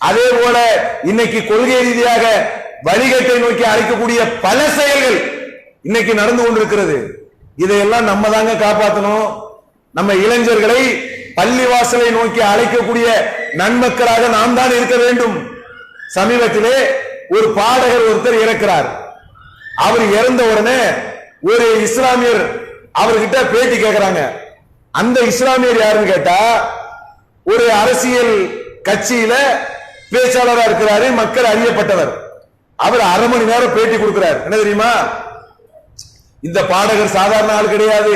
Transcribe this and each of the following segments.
அதே போல இன்னைக்கு கொள்கை ரீதியாக வழிகட்டை நோக்கி அழைக்கக்கூடிய பல செயல்கள் இன்னைக்கு நடந்து கொண்டிருக்கிறது. இதையெல்லாம் நம்ம தாங்க காப்பாற்றணும் நம்ம இளைஞர்களை பள்ளிவாசலை நோக்கி அழைக்கக்கூடிய நன்மக்களாக நாம் தான் இருக்க வேண்டும். சமீபத்திலே ஒரு பாடகர் ஒருத்தர் இறக்கிறார். அவர் இறந்த உடனே ஒரு இஸ்லாமியர் அவர்கிட்ட பேட்டி கேட்கிறாங்க. அந்த இஸ்லாமியர் யாருன்னு கேட்டா ஒரு அரசியல் கட்சியில பேச்சாளராக இருக்கிறாரு மக்கள் அறியப்பட்டவர். அவர் அரை மணி நேரம் பேட்டி கொடுக்கிறார். என்ன தெரியுமா? இந்த பாடகர் சாதாரண ஆள் கிடையாது.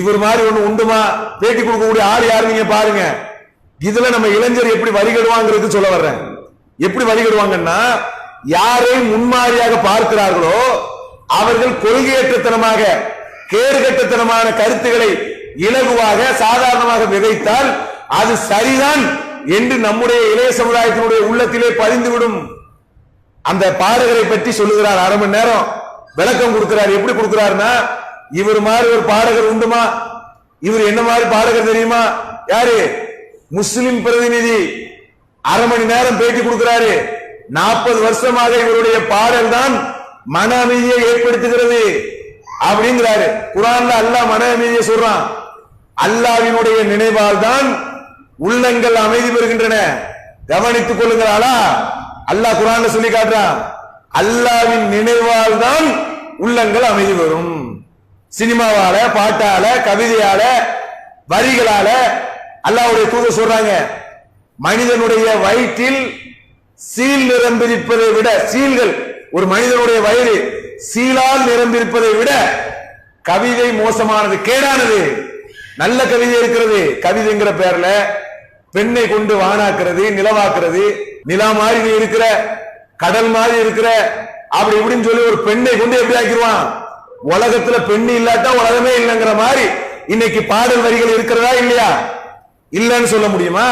இவர் மாதிரி ஒண்ணு உண்டுமா? பேட்டி கொடுக்கக்கூடிய ஆள் யாரு நீங்க பாருங்க. இதுல நம்ம இளைஞர் எப்படி வழிகடுவாங்கிறது சொல்ல வர்றேன். எப்படி வழிகடுவாங்கன்னா யாரை முன்மாதிரியாக பார்க்கிறார்களோ அவர்கள் கொள்கையற்றத்தனமாக கேடுகட்டத்தனமான கருத்துக்களை இலகுவாக சாதாரணமாக விதைத்தால் அது சரிதான் என்று நம்முடைய இளைய சமுதாயத்தினுடைய உள்ளத்திலே பதிந்துவிடும் அந்த பாடகரை பற்றி சொல்லுகிறார் அரை மணி நேரம் விளக்கம் கொடுக்கிறார். எப்படி கொடுக்கிறாருன்னா இவர் மாதிரி ஒரு பாடகர் உண்டுமா? இவர் என்ன மாதிரி பாடகர் தெரியுமா? யாரு? முஸ்லிம் பிரதிநிதி. அரை மணி நேரம் பேட்டி கொடுக்கிறாரு. நாற்பது வருஷமாக இவருடைய பாடல் தான் மன அமைதியை ஏற்படுத்துகிறது அப்படிங்கிறாரு. குரான்ல அல்லாஹ் மன அமைதியை சொல்றான். அல்லாவினுடைய நினைவால் தான் உள்ளங்கள் அமைதி பெறுகின்றன. கவனித்துக் கொள்ளுங்களாளா அல்லாஹ் குரான் சொல்லி காட்டுறான். அல்லாவின் நினைவால் தான் உள்ளங்கள் அமைதி பெறும் சினிமாவால பாட்டால கவிதையால வரிகளால அல்லாவுடைய தூத சொல்றாங்க. மனிதனுடைய வயிற்றில் சீல் நிரம்பியிருப்பதை விட சீல்கள் ஒரு மனிதனுடைய வயிறு சீலால் நிரம்பியிருப்பதை விட கவிதை மோசமானது கேடானது. நல்ல கவிதை இருக்கிறது. கவிதைங்கிற பேர்ல பெண்ணை கொண்டு வானாக்குறது நிலவாக்குறது நிலா மாதிரி நீ இருக்கிற கடல் மாதிரி இருக்கிற அப்படி இப்படின்னு சொல்லி ஒரு பெண்ணை கொண்டு எப்படி ஆக்கிடுவான்? உலகத்துல பெண் இல்லாட்டா உலகமே இல்லைங்கிற மாதிரி இன்னைக்கு பாடல் வரிகள் இருக்கிறதா இல்லையா? இல்லைன்னு சொல்ல முடியுமா?